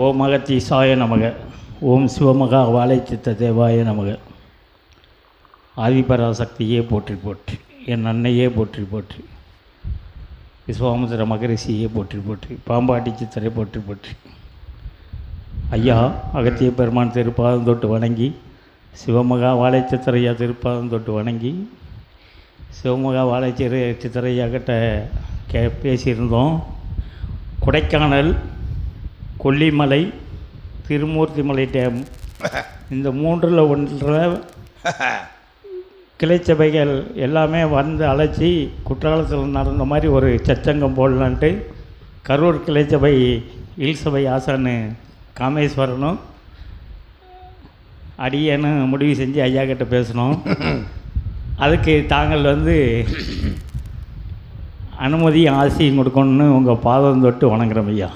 ஓம் மகத்தி சாய நமக. ஓம் சிவமகா வாழைச்சித்த தேவாய நமக. ஆதிபராசக்தியே போற்றி போற்றி. என் அன்னையே போற்றி போற்றி. விஸ்வாமுத்திர மகரிஷியே போற்றி போற்றி. பாம்பாட்டி சித்தரை போற்றி போற்றி. ஐயா அகத்திய பெருமான் திருப்பாதம் தொட்டு வணங்கி சிவமகா வாழைச்சித்தரையா திருப்பாதம் தொட்டு வணங்கி சிவமகா வாழை சிறு சித்தரையா கிட்ட கே பேசியிருந்தோம். கொடைக்கானல் கொல்லிமலை திருமூர்த்திமலை டேம் இந்த மூன்றில் ஒன்றில் கிளைச்சபைகள் எல்லாமே வந்து அழைச்சி குற்றாலத்தில் நடந்த மாதிரி ஒரு சச்சங்கம் போடலான்ட்டு கரூர் கிளைச்சபை இல்சபை ஆசான்னு காமேஸ்வரனும் அடியேன்னு முடிவு செஞ்சு ஐயா கிட்ட பேசணும் அதுக்கு தாங்கள் வந்து அனுமதியும் ஆசையும் கொடுக்கணும்னு உங்கள் பாதம் தொட்டு வணங்குறோம் ஐயா.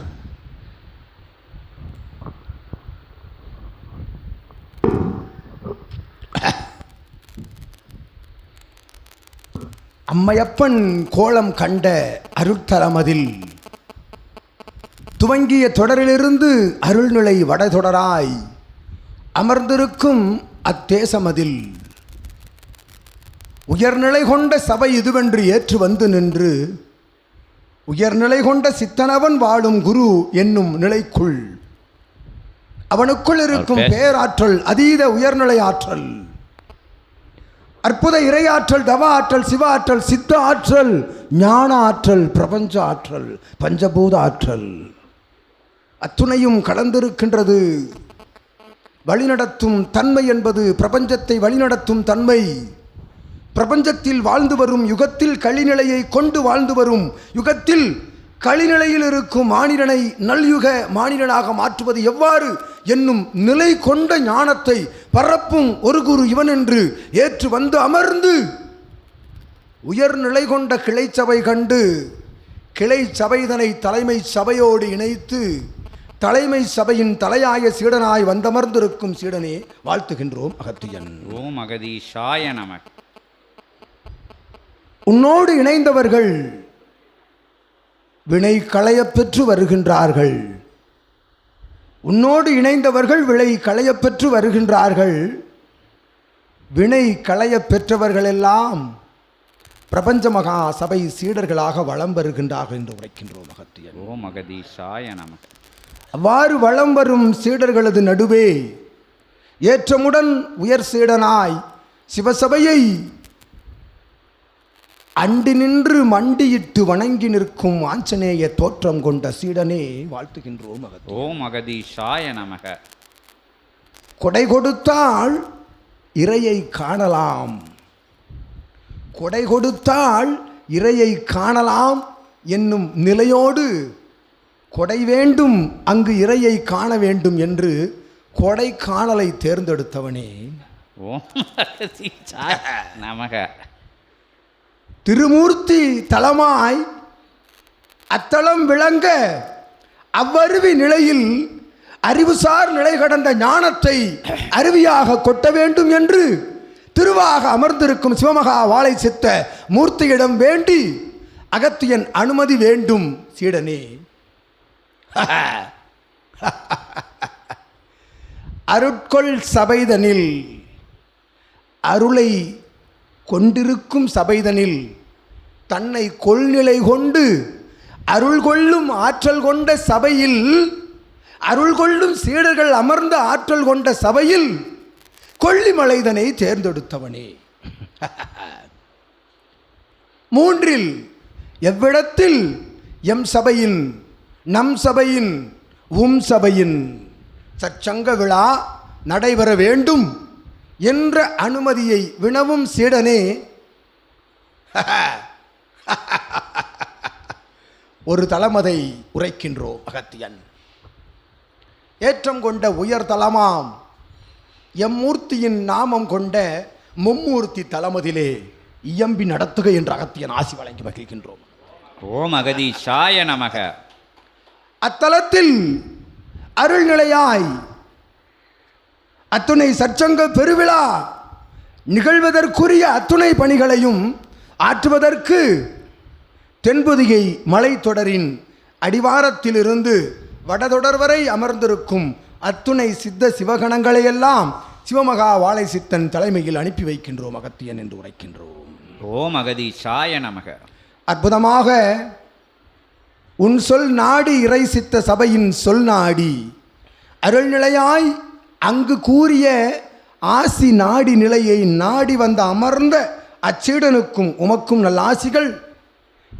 அம்மையப்பன் கோலம் கண்ட அருட்தலமதில் துவங்கிய தொடரிலிருந்து அருள்நிலை வடதொடராய் அமர்ந்திருக்கும் அத்தேசமதில் உயர்நிலை கொண்ட சபை இதுவென்று ஏற்று வந்து நின்று உயர்நிலை கொண்ட சித்தனவன் வாழும் குரு என்னும் நிலைக்குள் அவனுக்குள் இருக்கும். பேராற்றல் அதீத உயர்நிலை ஆற்றல். அற்புத இறையாற்றல் தவ ஆற்றல் சிவ ஆற்றல் சித்த ஆற்றல் ஞான ஆற்றல் பிரபஞ்ச ஆற்றல் பஞ்சபூத ஆற்றல். அத்துணையும் கலந்திருக்கின்றது. வழிநடத்தும் தன்மை என்பது பிரபஞ்சத்தை வழிநடத்தும் தன்மை. பிரபஞ்சத்தில் வாழ்ந்து வரும் யுகத்தில் கழிநிலையை கொண்டு வாழ்ந்து வரும் யுகத்தில் கழிநிலையில் இருக்கும் மானிடனை நல்யுக மானிடனாக மாற்றுவது எவ்வாறு? என்னும் நிலை கொண்ட ஞானத்தை பரப்பும் ஒரு குரு இவன் என்று ஏற்று வந்து அமர்ந்து உயர்நிலை கொண்ட கிளை சபை கண்டு கிளை சபைதனை தலைமை சபையோடு இணைத்து தலைமை சபையின் தலையாய சீடனாய் வந்தமர்ந்திருக்கும் சீடனே வாழ்த்துகின்றோம் அகத்தியன். ஓம் அகதீஷாய நம. உன்னோடு இணைந்தவர்கள் வினை களையப் பெற்று வருகின்றார்கள். உன்னோடு இணைந்தவர்கள் வினை களையப் பெற்று வருகின்றார்கள். வினை களையப் பெற்றவர்களெல்லாம் பிரபஞ்ச மகா சபை சீடர்களாக வலம் வருகின்றார்கள் என்று உரைக்கின்றோம் அகத்தியன் ஓம் அகதீஷாய நம. அவ்வாறு வலம் வரும் சீடர்களது நடுவே ஏற்றமுடன் உயர் சீடனாய் சிவசபையை அண்டி நின்று மண்டியிட்டு வணங்கி நிற்கும் ஆஞ்சநேய தோற்றம் கொண்ட சீடனே வாழ்த்துகின்றோம் ஓம் அகதீஷாய நமக. கொடை கொடுத்தால் இறையை காணலாம். கொடை கொடுத்தால் இறையை காணலாம் என்னும் நிலையோடு கொடை வேண்டும் அங்கு இறையை காண வேண்டும் என்று கொடை காணலை தேர்ந்தெடுத்தவனே ஓம் நமக. திருமூர்த்தி தலமாய் அத்தலம் விளங்க அவ்வருவி நிலையில் அறிவுசார் நிலை கடந்த ஞானத்தை அருவியாக கொட்ட வேண்டும் என்று திருவாக அமர்ந்திருக்கும் சிவமகா வாழை சித்த மூர்த்தியிடம் வேண்டி அகத்தியன் அனுமதி வேண்டும் சீடனே. அருட்கொள் சபைதனில் அருளை கொண்டிருக்கும் சபைதனில் தன்னை கொள்நிலை கொண்டு அருள் கொள்ளும் ஆற்றல் கொண்ட சபையில் அருள் கொள்ளும் சீடர்கள் அமர்ந்த ஆற்றல் கொண்ட சபையில் கொல்லிமலைதனை தேர்ந்தெடுத்தவனே. மூன்றில் எவ்விடத்தில் எம் சபையின் நம் சபையின் உம் சபையின் சச்சங்க விழா நடைபெற வேண்டும்? என்ற அனுமதியை வினவும் சீடனே. ஒரு தலமதை உரைக்கின்றோம் அகத்தியன். ஏற்றம் கொண்ட உயர் தலமாம் எம்மூர்த்தியின் நாமம் கொண்ட மும்மூர்த்தி தலமதிலே இயம்பி நடத்துக என்ற அகத்தியன் ஆசி வழங்கி மகிழ்கின்றோம். ஓம் அகதீஷாய நமக. அத்தலத்தில் அருள்நிலையாய் அத்துணை சற்சங்க பெருவிழா. நிகழ்வதற்குரிய அத்துணை பணிகளையும் ஆற்றுவதற்கு தென்பொதிகை மலைத்தொடரின் அடிவாரத்திலிருந்து வடதொடர் வரை அமர்ந்திருக்கும் அத்துணை சித்த சிவகணங்களையெல்லாம் சிவமகா வாழை சித்தன் தலைமையில் அனுப்பி வைக்கின்றோம் அகத்தியன் என்று உரைக்கின்றோம். ஓம் அகதீஷாய நமக. அற்புதமாக உன் சொல் நாடி இறை சித்த சபையின் சொல் நாடி. அருள்நிலையாய் அங்கு கூறிய ஆசி நாடி நிலையை நாடி வந்த அமர்ந்த அச்சீடனுக்கும் உமக்கும் நல்லாசிகள்.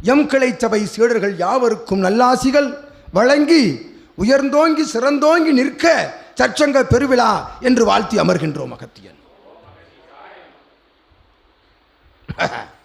எம் கிளை சபை சீடர்கள் யாவருக்கும் நல்லாசிகள். வழங்கி உயர்ந்தோங்கி சிறந்தோங்கி நிற்க சச்சங்க பெருவிழா என்று வாழ்த்தி அமர்கின்றோம் அகத்தியன்.